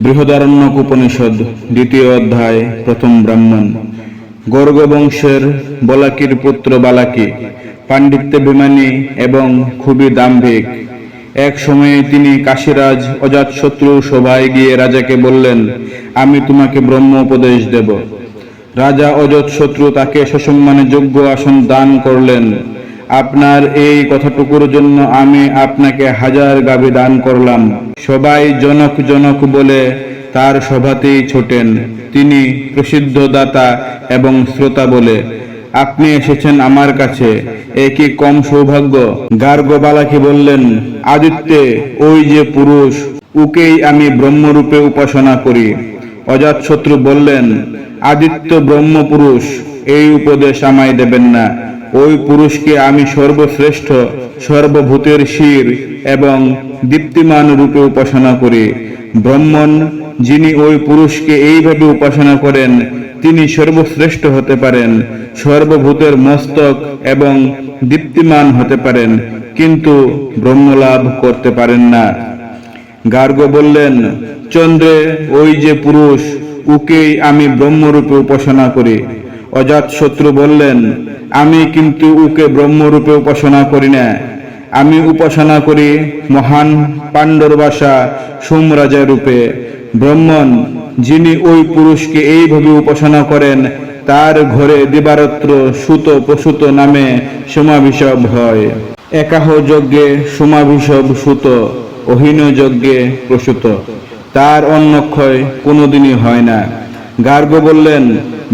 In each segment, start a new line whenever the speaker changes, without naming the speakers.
বৃহদারণ্যক উপনিষদ, দ্বিতীয় অধ্যায়, প্রথম ব্রাহ্মণ। গর্গ বংশের বলাকির পুত্র বালাকি, পাণ্ডিত্য বিমানী এবং খুবই দাম্ভিক। এক সময়ে তিনি কাশীরাজ অজাতশত্রু সভায় গিয়ে রাজাকে বললেন, আমি তোমাকে ব্রহ্ম উপদেশ দেব। রাজা অজাতশত্রু তাকে সসম্মানে যোগ্য আসন দান করলেন। আপনার এই কথাটুকুর জন্য আমি আপনাকে হাজার গাভী দান করলাম। সবাই জনক জনক বলে তার সভাতেই ছোটেন। তিনি প্রসিদ্ধ দাতা এবং শ্রোতা বলে, আপনি এসেছেন আমার কাছে, এ কি কম সৌভাগ্য? গার্গ বালাকি বললেন, আদিত্যে, ওই যে পুরুষ উকেই আমি ব্রহ্মরূপে উপাসনা করি। অজাতশত্রু বললেন, আদিত্য ব্রহ্মপুরুষ, এই উপদেশ আমায় দেবেন না। ওই পুরুষকে আমি সর্বশ্রেষ্ঠ, সর্বভূতের শির এবং দীপ্তিমান রূপে উপাসনা করি। ব্রহ্মণ যিনি ওই পুরুষকে এইভাবে উপাসনা করেন, তিনি সর্বশ্রেষ্ঠ হতে পারেন, সর্বভূতের মস্তক এবং দীপ্তিমান হতে পারেন, কিন্তু ব্রহ্মলাভ করতে পারেন না। গার্গ বললেন, চন্দ্রে, ওই যে পুরুষ উকেই আমি ব্রহ্মরূপে উপাসনা করি। অজাত শত্রু বললেন আমি কিন্তু উকে ব্রহ্মরূপে উপাসনা করি না। আমি উপাসনা করি মহান পাণ্ডর বাসা সোমরাজা রূপে। ব্রহ্মণ, যিনি ওই পুরুষকে এইভাবে উপাসনা করেন, তার ঘরে দিবারত্র সুত প্রসূত নামে সমাভিষব হয়। একাহ যজ্ঞে সমাভিষব সুত, অহীন যজ্ঞে প্রসূত। তার অন্নক্ষয় কোনোদিনই হয় না। গার্গ বললেন,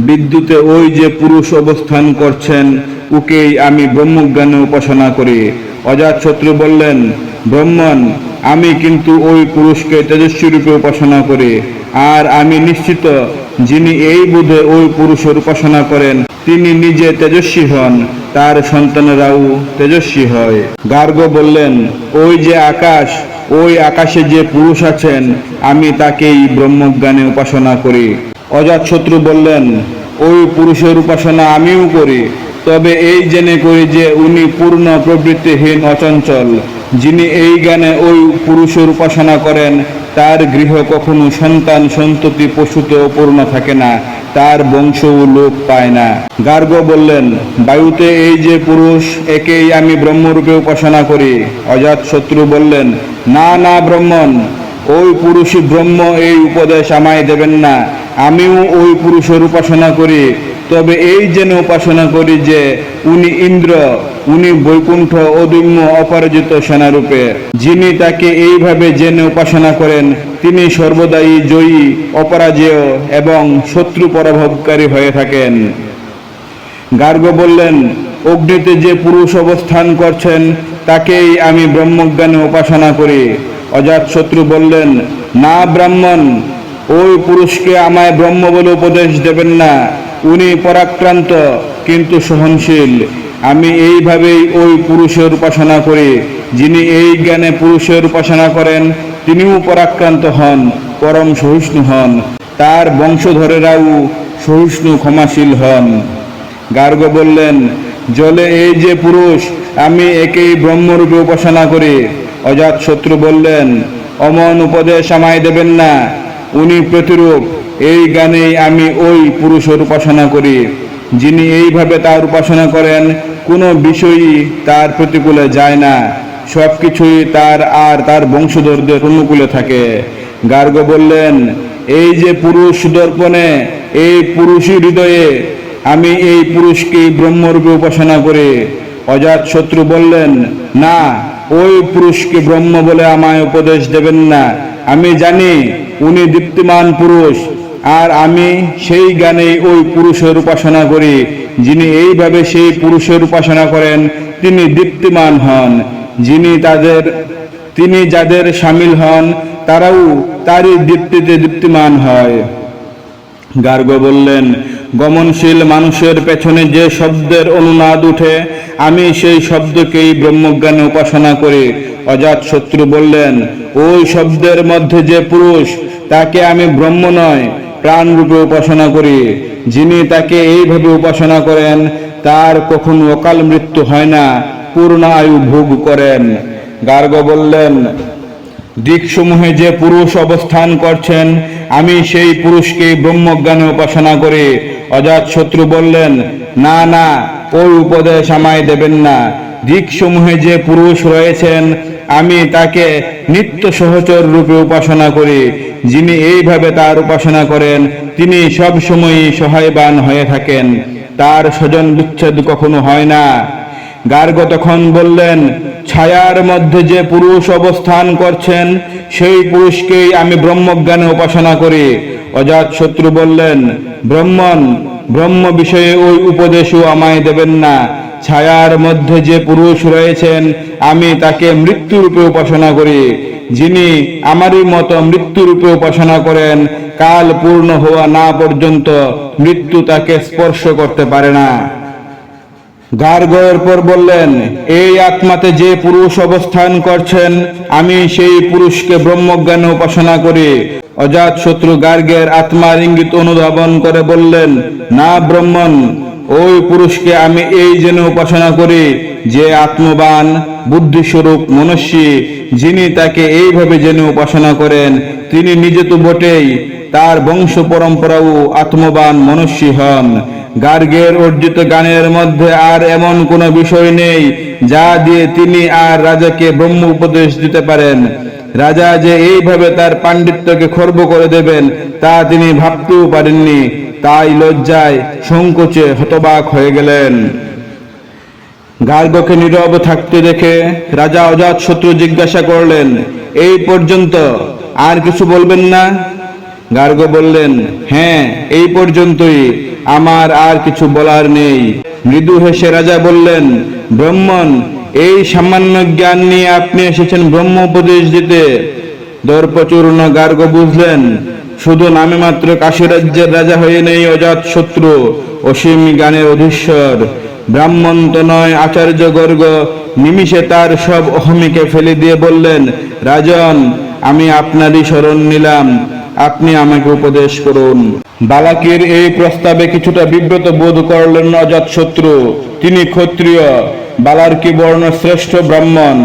বিদ্যুতে ওই যে পুরুষ অবস্থান করছেন, ওকেই আমি ব্রহ্মজ্ঞানে উপাসনা করি। অজাতশত্রু বললেন, ব্রহ্মণ, আমি কিন্তু ওই পুরুষকে তেজস্বী রূপে উপাসনা করি, আর আমি নিশ্চিত যিনি এই বুধে ওই পুরুষের উপাসনা করেন, তিনি নিজে তেজস্বী হন, তার সন্তানেরাও তেজস্বী হয়। গার্গ বললেন, ওই যে আকাশ ওই আকাশে যে পুরুষ আছেন, আমি তাকেই ব্রহ্মজ্ঞানে উপাসনা করি। অজাত শত্রু বললেন, ওই পুরুষের উপাসনা আমিও করি। তবে এই জেনে করি যে উনি পূর্ণ প্রবৃত্তিহীন অচঞ্চল। যিনি এই জ্ঞানে ওই পুরুষের উপাসনা করেন তার গৃহ কখনো সন্তান সন্ততি পশুতেও পূর্ণ থাকে না, তার বংশও লোপ পায় না। গার্গ বললেন, বায়ুতে এই যে পুরুষ, একেই আমি ব্রহ্মরূপে উপাসনা করি। অজাত শত্রু বললেন, না না, ব্রহ্মণ, ওই পুরুষই ব্রহ্ম, এই উপদেশ আমায় দেবেন না। আমিও ওই পুরুষের উপাসনা করি। তবে এই জেনে উপাসনা করি যে, উনি ইন্দ্র উনি বৈকুণ্ঠ অদম্য অপরাজিত সেনারূপে, যিনি তাকে এইভাবে জেনে উপাসনা করেন, তিনি সর্বদাই জয়ী, অপরাজেয় এবং শত্রু পরাভবকারী হয়ে থাকেন। গার্গ বললেন, অগ্নিতে যে পুরুষ অবস্থান করছেন, তাকেই আমি ব্রহ্মজ্ঞানে উপাসনা করি। অজাতশত্রু বললেন, না ব্রাহ্মণ, ওই পুরুষকে আমায় ব্রহ্ম বলে উপদেশ দেবেন না। উনি পরাক্রান্ত, কিন্তু সহনশীল। আমি এইভাবেই ওই পুরুষের উপাসনা করি। যিনি এই জ্ঞানে পুরুষের উপাসনা করেন, তিনিও পরাক্রান্ত হন, পরম সহিষ্ণু হন। তার বংশধরেরাও সহিষ্ণু ক্ষমাশীল হন। গার্গ বললেন, জলে এই যে পুরুষ, আমি একেই ব্রহ্মরূপে উপাসনা করি। অজাত শত্রু বললেন, অমন উপদেশ আমায় দেবেন না। উনি প্রতিরূপ। এই গানেই আমি ওই পুরুষের উপাসনা করি। যিনি এইভাবে তার উপাসনা করেন, কোনো বিষয়ই তার প্রতিকূলে যায় না। সব কিছুই তার আর তার বংশধরদের অনুকূলে থাকে। গার্গ বললেন, এই যে পুরুষ দর্পণে, এই পুরুষই হৃদয়ে আমি এই পুরুষকেই ব্রহ্মরূপে উপাসনা করি। অজাত শত্রু বললেন, না, ওই পুরুষকে ব্রহ্ম বলে আমায় উপদেশ দেবেন না। আমি জানি, উনি দীপ্তিমান পুরুষ। আর আমি সেই জ্ঞানেই ওই পুরুষের উপাসনা করি, যিনি এইভাবে সেই পুরুষের উপাসনা করেন, তিনি দীপ্তিমান হন। যিনি তাদের, তিনি যাদের সামিল হন, তারাও তারই দীপ্তিতে দীপ্তিমান হয়। গার্গ বললেন, গমনশীল মানুষের পেছনে যে শব্দের অনুনাদ উঠে, আমি সেই শব্দকেই ব্রহ্মজ্ঞানে উপাসনা করি। অজাত শত্রু বললেন ওই শব্দের মধ্যে যে পুরুষ, তাকে আমি ব্রহ্ম নয়, প্রাণরূপে উপাসনা করি। যিনি তাকে এইভাবে উপাসনা করেন, তার কখনো অকাল মৃত্যু হয় না পূর্ণ আয়ু ভোগ করেন। গার্গ বললেন, দিকসমূহে যে পুরুষ অবস্থান করছেন, আমি সেই পুরুষকে ব্রহ্মজ্ঞানে উপাসনা করি। অজাত শত্রু বললেন, না না, ওই উপদেশ আমায় দেবেন না। দিকসমূহে যে পুরুষ রয়েছেন আমি তাকে নিত্য সহচর রূপে উপাসনা করি। যিনি এইভাবে তার উপাসনা করেন, তিনি সব সময়ই সহায়বান হয়ে থাকেন। তার স্বজন বিচ্ছেদ কখনো হয় না। গার্গ তখন বললেন, ছায়ার মধ্যে যে পুরুষ অবস্থান করছেন, সেই পুরুষকেই আমি ব্রহ্মজ্ঞানে উপাসনা করি। অজাত শত্রু বললেন, ব্রহ্মণ, ব্রহ্ম বিষয়ে ওই উপদেশও আমায় দেবেন না। ছায়ার মধ্যে যে পুরুষ রয়েছেন, আমি তাকে মৃত্যুরূপে উপাসনা করি। যিনি আমারই মতো মৃত্যুরূপে উপাসনা করেন, কাল পূর্ণ হওয়া না পর্যন্ত মৃত্যু তাকে স্পর্শ করতে পারে না। গার্গয়ের পর বললেন, এই আত্মাতে যে পুরুষ অবস্থান করছেন, আমি সেই পুরুষকে ব্রহ্মজ্ঞানে উপাসনা করি। অজাত শত্রু গার্গের আত্মার ইঙ্গিত অনুধাবন করে বললেন, না ব্রহ্মণ ওই পুরুষকে আমি এই জন্য উপাসনা করি, যে আত্মবান, বুদ্ধিস্বরূপ মনুষ্যী, যিনি তাকে এইভাবে জেনে উপাসনা করেন, তিনি নিজে তো বটেই, তার বংশ পরম্পরাও আত্মবান মনুষ্যী হন। গার্গের অর্জিত গানের মধ্যে আর এমন কোনো বিষয় নেই, যা দিয়ে তিনি আর রাজাকে ব্রহ্ম উপদেশ দিতে পারেন। রাজা যে এইভাবে তার পাণ্ডিত্যকে খর্ব করে দেবেন, তা তিনি ভাবতেও পারেননি। তাই লজ্জায় সংকোচে হতবাক হয়ে গেলেন। গার্গকে নীরব থাকতে দেখে রাজা অজাত শত্রু জিজ্ঞাসা করলেন, এই পর্যন্ত আর কিছু বলবেন না? গার্গ বললেন হ্যাঁ এই পর্যন্তই, আমার আর কিছু বলার নেই। মৃদু হেসে রাজা বললেন, ব্রহ্মণ, এই সামান্য জ্ঞান নিয়ে আপনি এসেছেন ব্রহ্ম উপদেশ দিতে। দর্পচূর্ণ গার্গ বুঝলেন শুধু নামে মাত্র কাশীরাজ্যের রাজা হয়ে নেই অজাত শত্রু, অসীম জ্ঞানের অধীশ্বর। ব্রাহ্মণ তো নয়, আচার্য গর্গ, নিমিষে তার সব অহমিকে ফেলে দিয়ে বললেন, রাজন, আমি আপনারই শরণ নিলাম, আপনি আমাকে উপদেশ করুন। বালাকির এই প্রস্তাবে কিছুটা বিব্রত বোধ করলেন অজাত শত্রু। তিনি ক্ষত্রিয়, বালার কি বর্ণ শ্রেষ্ঠ ব্রাহ্মণ?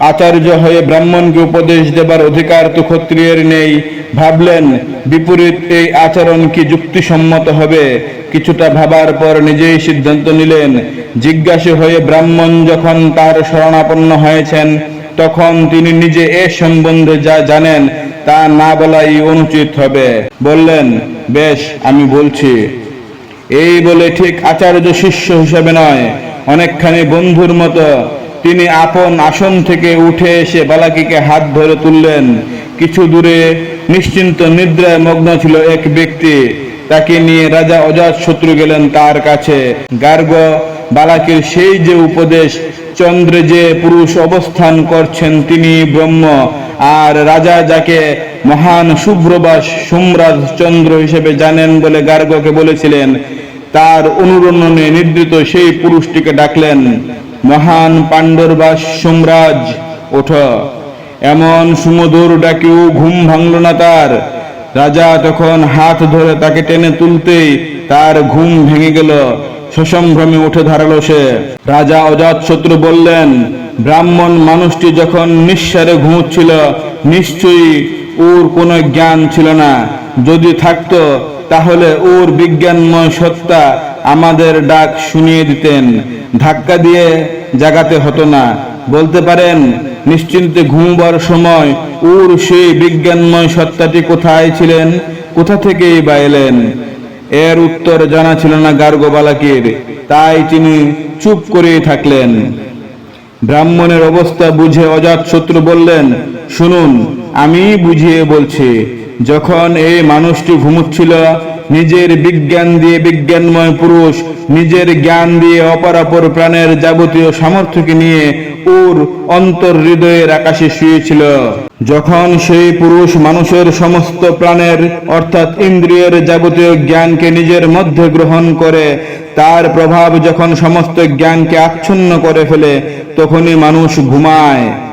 আচার্য হয়ে ব্রাহ্মণকে উপদেশ দেবার অধিকার তো ক্ষত্রিয়ের নেই। ভাবলেন, বিপরীত এই আচরণ কি যুক্তিসম্মত হবে? কিছুটা ভাবার পর নিজেই সিদ্ধান্ত নিলেন, জিজ্ঞাসা হয়ে ব্রাহ্মণ যখন তার শরণাপন্ন হয়েছেন, তখন তিনি নিজে এ সম্বন্ধে যা জানেন তা না বলাই অনুচিত হবে। বললেন, বেশ, আমি বলছি। এই বলে ঠিক আচার্য শিষ্য হিসাবে নয়, অনেকখানি বন্ধুর মতো তিনি আপন আসন থেকে উঠে এসে বালাকিকে হাত ধরে তুললেন। কিছু দূরে নিশ্চিন্ত নিদ্রায় মগ্ন ছিল এক ব্যক্তি। তাকে নিয়ে রাজা অজাত শত্রু গেলেন তার কাছে। গার্গ, বালাকির সেই যে উপদেশ, চন্দ্রে যে পুরুষ অবস্থান করছেন তিনি ব্রহ্ম। আর রাজা যাকে মহান শুভ্রবাস সোমরাজ চন্দ্র হিসেবে জানেন বলে গার্গকে বলেছিলেন, তার অনুরণনে নির্দিত সেই পুরুষটিকে ডাকলেন। মহান পাণ্ডরবাস সোমরাজ, ওঠ। এমন সুমধুর ডাকিও ঘুম ভাঙল না তার। রাজা তখন হাত ধরে তাকে টেনে তুলতে তার ঘুম ভেঙে গেল। সসম্ভ্রমে উঠে দাঁড়াল সে। রাজা অজাত শত্রু বললেন, ব্রাহ্মণ মানুষটি যখন নিঃসারে ঘুমোচ্ছিল, নিশ্চয়ই ওর কোনো জ্ঞান ছিল না। যদি থাকত, তাহলে ওর বিজ্ঞানময় সত্তা আমাদের ডাক শুনিয়ে দিতেন। ধাক্কা দিয়ে জাগাতে হতো না। বলতে পারেন, নিশ্চিন্তে ঘুমবার সময় ওর সেই বিজ্ঞানময় সত্তাটি কোথায় ছিলেন? কোথা থেকেই বা এলেন? এর উত্তর জানা ছিল না গার্গ বালাকের। তাই তিনি চুপ করেই থাকলেন। ব্রাহ্মণের অবস্থা বুঝে অজাত শত্রু বললেন, শুনুন আমি বুঝিয়ে বলছি যখন এই মানুষটি ঘুমুচ্ছিল, নিজের বিজ্ঞান দিয়ে বিজ্ঞানময় পুরুষ, নিজের জ্ঞান দিয়ে অপরাপর প্রাণের যাবতীয় সামর্থ্যকে নিয়ে ওর অন্তর হৃদয়ের আকাশে শুয়েছিল। যখন সেই পুরুষ মানুষের সমস্ত প্রাণের, অর্থাৎ ইন্দ্রিয়ের যাবতীয় জ্ঞানকে নিজের মধ্যে গ্রহণ করে, তার প্রভাব যখন সমস্ত জ্ঞানকে আচ্ছন্ন করে ফেলে, তখনই মানুষ ঘুমায়।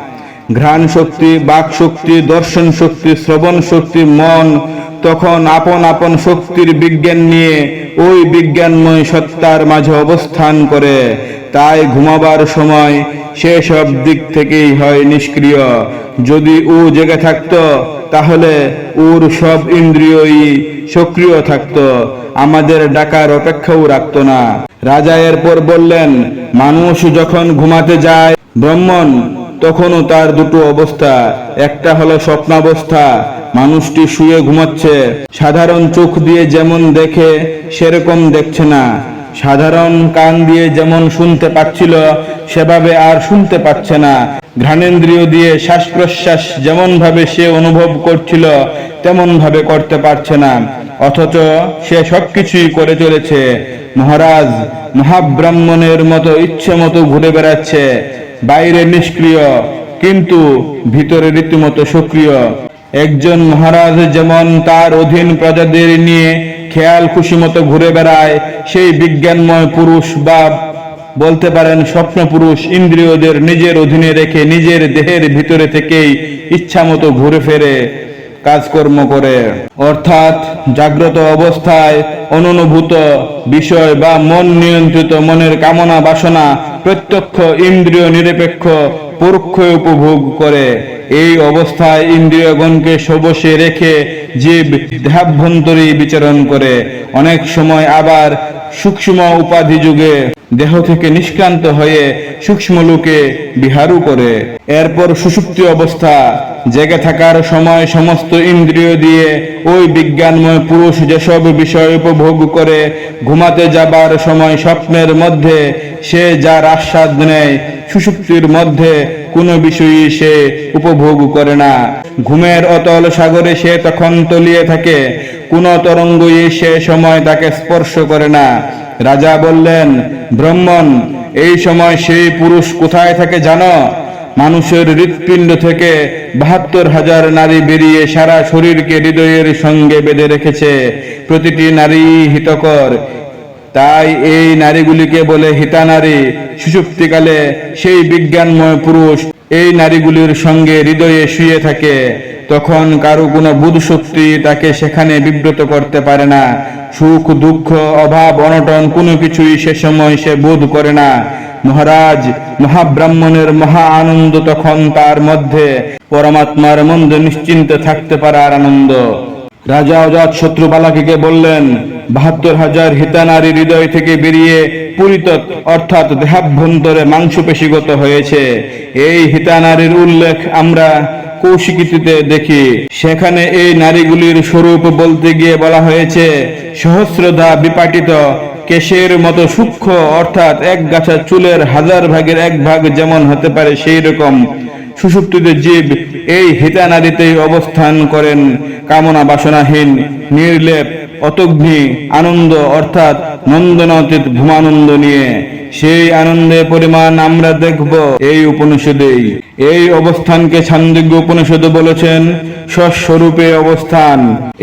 ঘ্রাণ শক্তি, বাক শক্তি, দর্শন শক্তি, শ্রবণ শক্তি, মন, তখন আপন আপন শক্তির বিজ্ঞান নিয়ে ওই বিজ্ঞানময় সত্তার মাঝে অবস্থান করে। তাই ঘুমাবার সময় সে সব দিক থেকেই হয় নিষ্ক্রিয়। যদি ও জেগে থাকতো, তাহলে ওর সব ইন্দ্রিয়ই সক্রিয় থাকতো। আমাদের ডাকার অপেক্ষাও রাখতো না। রাজা এরপর বললেন, মানুষ যখন ঘুমাতে যায়, ব্রহ্মণ তখনও তার দুটো অবস্থা। একটা হলো স্বপ্নাবস্থা, মানুষটি শুয়ে ঘুমাচ্ছে। সাধারণ চোখ দিয়ে যেমন দেখে, সেরকম দেখছে না। সাধারণ কান দিয়ে যেমন শুনতে পাচ্ছিল, সেভাবে আর শুনতে পাচ্ছে না। ঘ্রাণেন্দ্রিয় দিয়ে শ্বাস প্রশ্বাস যেমন ভাবে সে অনুভব করছিল তেমন ভাবে করতে পারছে না। অথচ সে সবকিছুই করে চলেছে। মহারাজ, মহাব্রাহ্মণের মতো ইচ্ছে মতো ঘুরে বেড়াচ্ছে। বাইরে নিষ্ক্রিয়, কিন্তু ভিতরে রীতিমতো সক্রিয়। একজন মহারাজ যেমন তার অধীন প্রজাদের নিয়ে খেয়াল খুশি মতো ঘুরে বেড়ায়, সেই বিজ্ঞানময় পুরুষ বা বলতে পারেন স্বপ্ন পুরুষ ইন্দ্রিয়দের নিজের অধীনে রেখে নিজের দেহের ভিতরে থেকেই ইচ্ছা মতো ঘুরে ফেরে, কাজকর্ম করে। অর্থাৎ জাগ্রত অবস্থায় অননুভূত বিষয় বা মন নিয়ন্ত্রিত মনের কামনা বাসনা প্রত্যক্ষ ইন্দ্রিয় নিরপেক্ষ পরোক্ষ উপভোগ করে, এই অবস্থায় ইন্দ্রিয়গণকে সবসে রেখে জীব দেহাভ্যন্তরী বিচরণ করে। অনেক সময় আবার সূক্ষ্ম উপাধি যুগে দেহ থেকে নিষ্ক্রান্ত হয়ে সূক্ষ্ম লোকে বিহারও করে। এরপর সুষুপ্তি অবস্থা, জেগে থাকার সময় সমস্ত ইন্দ্রিয় দিয়ে ওই বিজ্ঞানময় পুরুষ যেসব বিষয় উপভোগ করে, ঘুমাতে যাবার সময় স্বপ্নের মধ্যে সে যার আস্বাদ নেয় সুষুপ্তির মধ্যে কোনো বিষয়ই সে উপভোগ করে না। ঘুমের অতল সাগরে সে তখন তলিয়ে থাকে, কোনো তরঙ্গই সে সময় তাকে স্পর্শ করে না। রাজা বললেন, ব্রহ্মণ, এই সময় সেই পুরুষ কোথায় থাকে জানো? মানুষের হৃৎপিণ্ড থেকে বাহাত্তর হাজার নারী বেরিয়ে সারা শরীরকে হৃদয়ের সঙ্গে বেঁধে রেখেছে। প্রতিটি নারী হিতকর। তাই এই নারীগুলিকে বলে হিতা নারী সুষুপ্তিকালে সেই বিজ্ঞানময় পুরুষ এই নারীগুলির সঙ্গে হৃদয়ে শুয়ে থাকে। তখন কারও কোনো বুধ শক্তি তাকে সেখানে বিব্রত করতে পারে না। সুখ, দুঃখ, অভাব, অনটন কোনো কিছুই সে সময় সে বোধ করে না। মহারাজ, মহাব্রাহ্মণের মহা আনন্দ তখন তার মধ্যে পরমাত্মার মন্দ নিশ্চিন্তে থাকতে পারার আনন্দ। রাজা অজাত শত্রু বালাকিকে বললেন বাহাত্তর হাজার হিতানারী হৃদয় থেকে বেরিয়ে পুরিত অর্থাৎ দেহাভ্যন্তরে মাংসপেশিগত হয়েছে। এই হিতানারীর উল্লেখ আমরা কৌশিকীতিতে দেখি। সেখানে এই নারীগুলির স্বরূপ বলতে গিয়ে বলা হয়েছে, সহস্রধা বিপাটিত কেশের মতো সূক্ষ্ম, অর্থাৎ এক গাছা চুলের হাজার ভাগের এক ভাগ যেমন হতে পারে সেই রকম। সুষুপ্তিতে জীব এই হিতা নারীতেই অবস্থান করেন কামনা বাসনাহীন, নির্লেপ অতগ্নি আনন্দ অর্থাৎ নন্দনাতীত ঘুমানন্দ নিয়ে। সেই আনন্দের পরিমাণ আমরা দেখব এই উপনিষদেই। এই অবস্থানকে ছান্দিজ্ঞ উপনিষদ বলেছেন স্বস্বরূপে অবস্থান।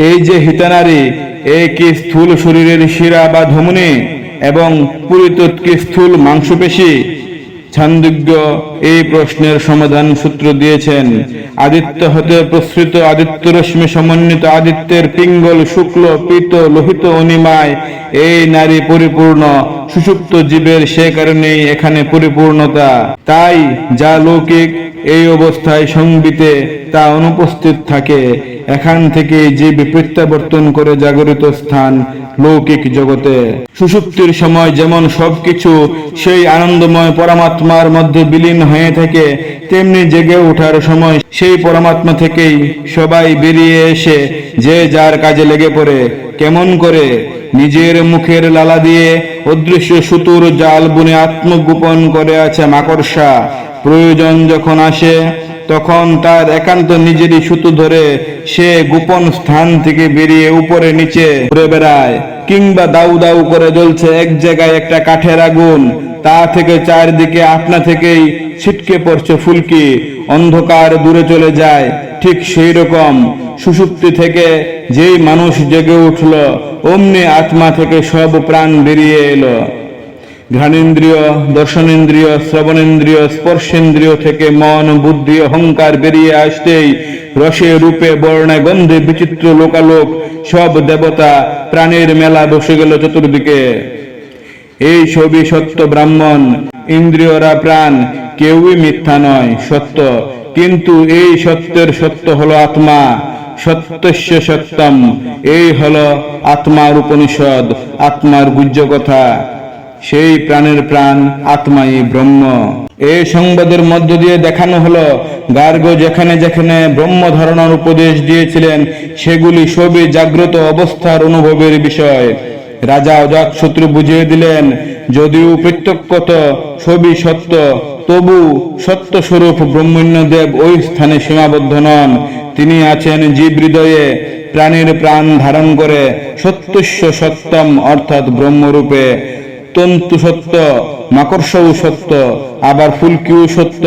এই যে হিতানারী এই কি স্থূল শরীরের শিরা বা ধমনী এবং পুরিত কি স্থূল মাংসপেশী ছান্দিজ্ঞ এই প্রশ্নের সমাধান সূত্র দিয়েছেন। আদিত্য হতে প্রসৃত আদিত্য রশ্মি সমন্বিত আদিত্যের পিঙ্গল, শুক্ল, পিত, লোহিত অনিমায় এই নারী পরিপূর্ণ। সুষুপ্ত জীবের সে কারণেই এখানে পরিপূর্ণতা। তাই যা লৌকিক, এই অবস্থায় সংবিতে তা অনুপস্থিত থাকে। এখান থেকে জীব প্রত্যাবর্তন করে জাগরিত স্থান লৌকিক জগতে। সুষুপ্তির সময় যেমন সবকিছু সেই আনন্দময় পরমাত্মার মধ্যে বিলীন হয়ে থাকে, তেমনি জেগে ওঠার সময় সেই পরমাত্মা থেকেই সবাই বেরিয়ে এসে যে যার কাজে লেগে পড়ে। কেমন করে নিজের মুখের লালা দিয়ে অদৃশ্য সুতুর জাল বুনে আত্মগোপন করে আছে মাকড়সা। প্রয়োজন যখন আসে, তখন তার একান্ত নিজেরই সুতো ধরে সে গোপন স্থান থেকে বেরিয়ে উপরে নিচে ঘুরে বেড়ায় কিংবা দাউ দাউ করে জ্বলছে এক জায়গায় একটা কাঠের আগুন। তা থেকে চারদিকে আপনা থেকেই ছিটকে পড়ছে ফুলকি, অন্ধকার দূরে চলে যায়। ঠিক সেই রকম সুষুপ্তি থেকে যেই মানুষ জেগে উঠল, অমনি আত্মা থেকে সব প্রাণ বেরিয়ে এলো। ঘ্রাণেন্দ্রিয়, দর্শনেন্দ্রিয়, শ্রবণেন্দ্রিয়, স্পর্শেন্দ্রিয় থেকে মন, বুদ্ধি, অহংকার বেরিয়ে আসতেই রসে রূপে বর্ণে গন্ধে বিচিত্র লোকালোক সব দেবতা প্রাণের মেলা বসে গেল চতুর্দিকে। এই ছবি সত্য ব্রাহ্মণ ইন্দ্রিয়রা প্রাণ, কেউই মিথ্যা নয়, সত্য। কিন্তু এই সত্যের সত্য হলো আত্মা, সত্যস্য সত্যম। এই হলো আত্মার উপনিষদ, আত্মার গুজ্জ কথা সেই প্রাণের প্রাণ আত্মাই ব্রহ্ম। এই সংবাদের মধ্য দিয়ে দেখানো হলো, গার্গ যেখানে যেখানে ব্রহ্ম ধারণার উপদেশ দিয়েছিলেন, সেগুলি সবই জাগ্রত অবস্থার অনুভবের বিষয়। রাজা অজাত শত্রু বুঝিয়ে দিলেন, যদিও প্রত্যক্ষত সবই সত্য, তবু সত্য স্বরূপ ব্রহ্মণ্য দেব ওই স্থানে সীমাবদ্ধ নন। তিনি আছেন জীব হৃদয়ে, প্রাণীর প্রাণ ধারণ করে সত্যস্য সত্যম অর্থাৎ ব্রহ্মরূপে। তন্তু সত্য, মাকড়সাও সত্য, আবার ফুলকিও সত্য,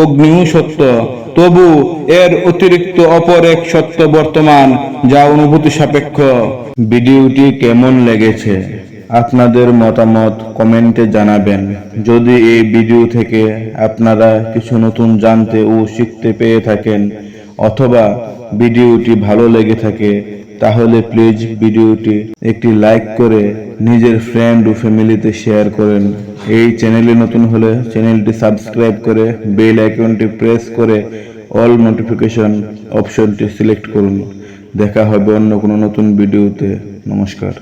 অগ্নিও সত্য। তবু এর অতিরিক্ত অপর এক সত্য বর্তমান, যা অনুভূতি সাপেক্ষ। ভিডিওটি কেমন লেগেছে? আপনাদের মতামত কমেন্টে জানাবেন। যদি এই ভিডিও থেকে আপনারা কিছু নতুন জানতে ও শিখতে পেয়ে থাকেন, অথবা ভিডিওটি ভালো লেগে থাকে তাহলে প্লিজ ভিডিওটি একটি লাইক করে নিজের ফ্রেন্ড ও ফ্যামিলিতে শেয়ার করেন। এই চ্যানেলে নতুন হলে চ্যানেলটি সাবস্ক্রাইব করে বেল আইকনটি প্রেস করে অল নোটিফিকেশন অপশনটি সিলেক্ট করুন। দেখা হবে অন্য কোনো নতুন ভিডিওতে। নমস্কার।